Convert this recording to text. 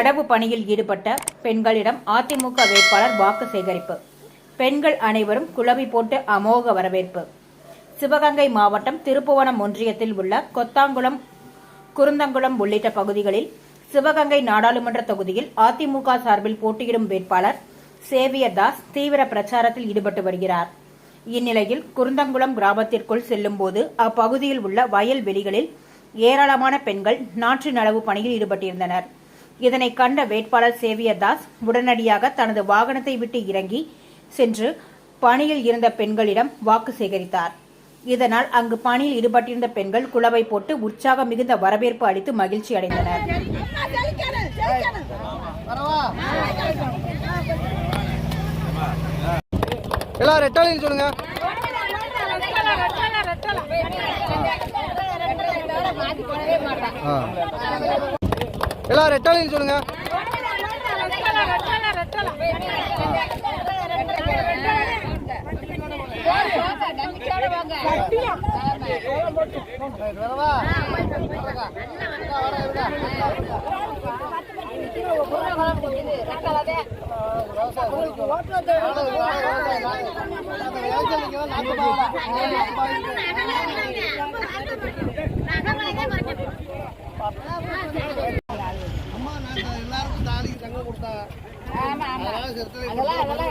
தடவு பணியில் ஈடுபட்ட பெண்களிடம் அதிமுக வேட்பாளர் வாக்கு சேகரிப்பு. பெண்கள் அனைவரும் குழவி போட்டு அமோக வரவேற்பு. சிவகங்கை மாவட்டம் திருப்புவனம் ஒன்றியத்தில் உள்ள கொத்தாங்குளம் குருந்தங்குளம் உள்ளிட்ட பகுதிகளில் சிவகங்கை நாடாளுமன்ற தொகுதியில் அதிமுக சார்பில் போட்டியிடும் வேட்பாளர் சேவியர் தாஸ் தீவிர பிரச்சாரத்தில் ஈடுபட்டு வருகிறார். இந்நிலையில் குருந்தங்குளம் கிராமத்திற்குள் செல்லும்போது அப்பகுதியில் உள்ள வயல் வெளிகளில் ஏராளமான பெண்கள் நாற்று நடவு பணியில் ஈடுபட்டிருந்தனர். இதனை கண்ட வேட்பாளர் சேவியர் தாஸ் உடனடியாக தனது வாகனத்தை விட்டு இறங்கி சென்று பணியில் இருந்த பெண்களிடம் வாக்கு சேகரித்தார். இதனால் அங்கு பணியில் ஈடுபட்டிருந்த பெண்கள் குழவை போட்டு உற்சாக மிகுந்த வரவேற்பு அளித்து மகிழ்ச்சி அடைந்தனர். சொல்லுங்க. ஆ. எல்லாம் ரெட்டாளின்னு சொல்லுங்க. அம்மா தங்க கொடுத்தா. அதெல்லாம் அதெல்லாம்